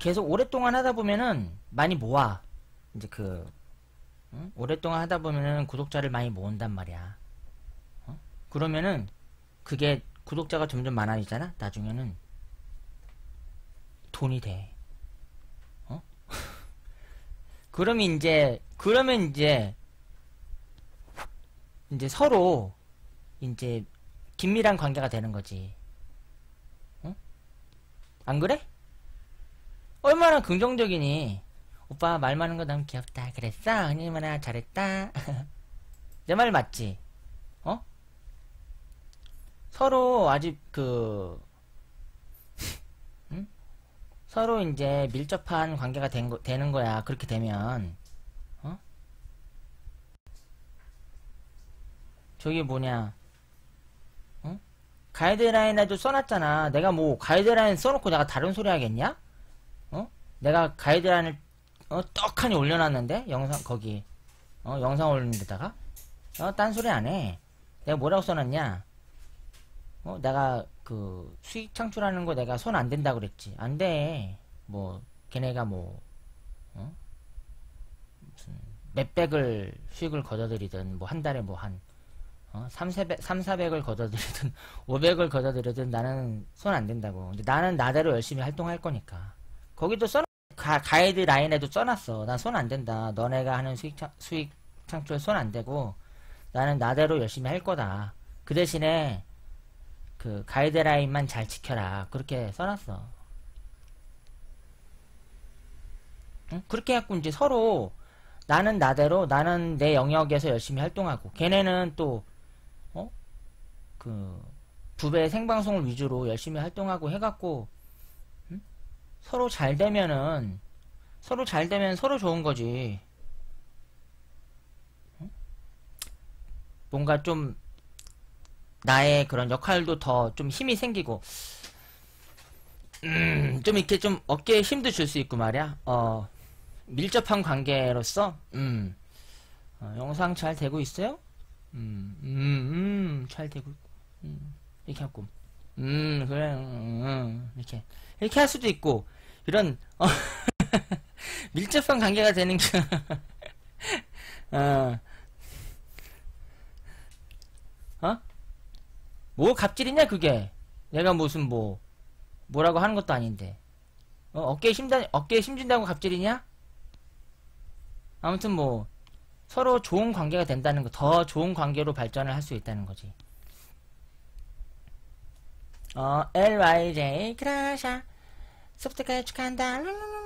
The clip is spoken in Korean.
계속 오랫동안 하다 보면은 많이 모아. 이제 그 응? 오랫동안 하다 보면은 구독자를 많이 모은단 말이야. 어? 그러면은 그게 구독자가 점점 많아지잖아. 나중에는 돈이 돼. 어? 그러면 이제 그러면 이제 이제 서로 이제 긴밀한 관계가 되는 거지. 어? 안 그래? 얼마나 긍정적이니? 오빠 말 많은 거 너무 귀엽다. 그랬어? 얼마나 잘했다. 내 말 맞지? 어? 서로 아직 그 응? 서로 이제 밀접한 관계가 된 거, 되는 거야. 그렇게 되면 어? 저기 뭐냐? 어? 가이드라인에도 써놨잖아. 내가 뭐 가이드라인 써놓고 내가 다른 소리 하겠냐? 어? 내가 가이드라인을 어, 떡하니 올려놨는데 영상 거기 어 영상 올리는 데다가 어 딴소리 안해 내가 뭐라고 써놨냐 어 내가 그 수익 창출하는 거 내가 손 안 된다 그랬지 안돼 뭐 걔네가 뭐 어? 무슨 몇 백을 수익을 거둬들이든 뭐 한 달에 뭐한 어, 3, 400, 3, 400을 걷어들이든 500을 걷어들이든 나는 손 안 된다고. 나는 나대로 열심히 활동할 거니까. 거기도 써 가, 가이드 라인에도 써놨어. 난 손 안 된다. 너네가 하는 수익, 창, 수익 창출 손 안 되고 나는 나대로 열심히 할 거다. 그 대신에 그 가이드라인만 잘 지켜라. 그렇게 써놨어. 응? 그렇게 해갖고 이제 서로 나는 나대로 나는 내 영역에서 열심히 활동하고 걔네는 또 어? 그 부배 생방송을 위주로 열심히 활동하고 해갖고 응? 서로 잘 되면은 서로 잘 되면 서로 좋은 거지. 응? 뭔가 좀 나의 그런 역할도 더 좀 힘이 생기고 음, 좀 이렇게 좀 어깨에 힘도 줄 수 있고 말이야. 어, 밀접한 관계로서, 음, 어, 영상 잘 되고 있어요? 음, 음, 음, 잘 되고 있고, 음, 이렇게 하고, 음, 그래, 음, 음, 이렇게. 이렇게 할 수도 있고, 이런, 어, 밀접한 관계가 되는 게, 어, 어? 뭐 갑질이냐, 그게? 내가 무슨 뭐, 뭐라고 하는 것도 아닌데. 어, 어깨에 힘다, 어깨에 힘준다고 갑질이냐? 아무튼 뭐, 서로 좋은 관계가 된다는 거, 더 좋은 관계로 발전을 할 수 있다는 거지. 어, LYJ, 그라샤, 소프트까지 축하한다. 룰루루.